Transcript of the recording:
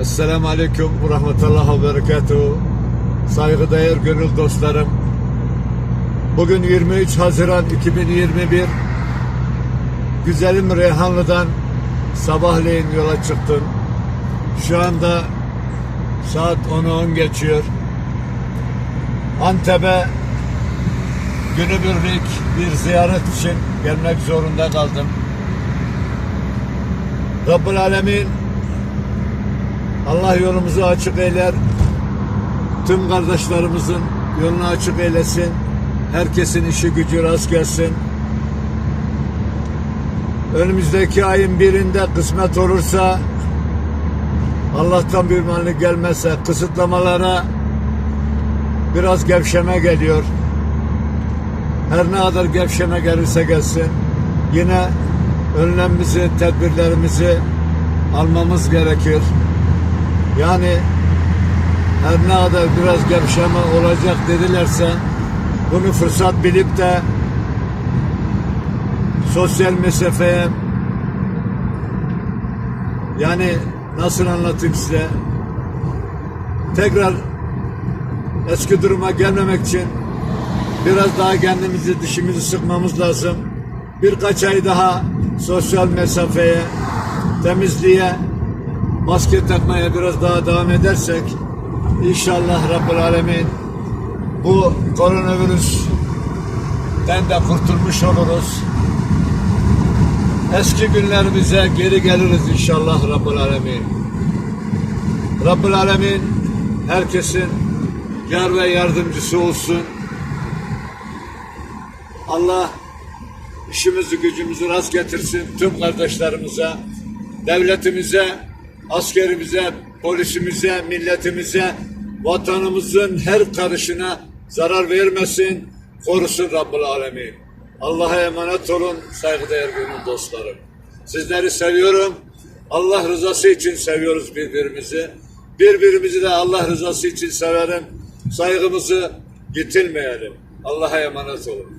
Esselamu Aleyküm ve Rahmetullahi ve Berekatuhu. Saygıdeğer gönül dostlarım. Bugün 23 Haziran 2021. Güzelim Reyhanlı'dan sabahleyin yola çıktım. Şu anda saat 10'u 10 geçiyor. Antep'e günübirlik bir ziyaret için gelmek zorunda kaldım. Rabbul Alemin Allah yolumuzu açık eyler. Tüm kardeşlerimizin yolunu açık eylesin. Herkesin işi gücü rast gelsin. Önümüzdeki ayın birinde kısmet olursa Allah'tan bir mani gelmezse kısıtlamalara biraz gevşeme geliyor. Her ne kadar gevşeme gelirse gelsin yine önlemimizi, tedbirlerimizi almamız gerekir. Yani her ne kadar biraz gevşeme olacak dedilerse bunu fırsat bilip de sosyal mesafeye yani nasıl anlatayım size tekrar eski duruma gelmemek için biraz daha kendimizi dişimizi sıkmamız lazım. Birkaç ay daha sosyal mesafeye, temizliğe, maske takmaya biraz daha devam edersek inşallah Rabbül Alemin bu koronavirüsten de kurtulmuş oluruz. Eski günlerimize geri geliriz inşallah Rabbül Alemin. Rabbül Alemin herkesin yar ve yardımcısı olsun. Allah işimizi gücümüzü rast getirsin tüm kardeşlerimize, devletimize, askerimize, polisimize, milletimize, vatanımızın her karışına zarar vermesin, korusun Rabbül Alemin. Allah'a emanet olun saygıdeğer gönül dostlarım. Sizleri seviyorum. Allah rızası için seviyoruz birbirimizi. Birbirimizi de Allah rızası için severim. Saygımızı yitirmeyelim. Allah'a emanet olun.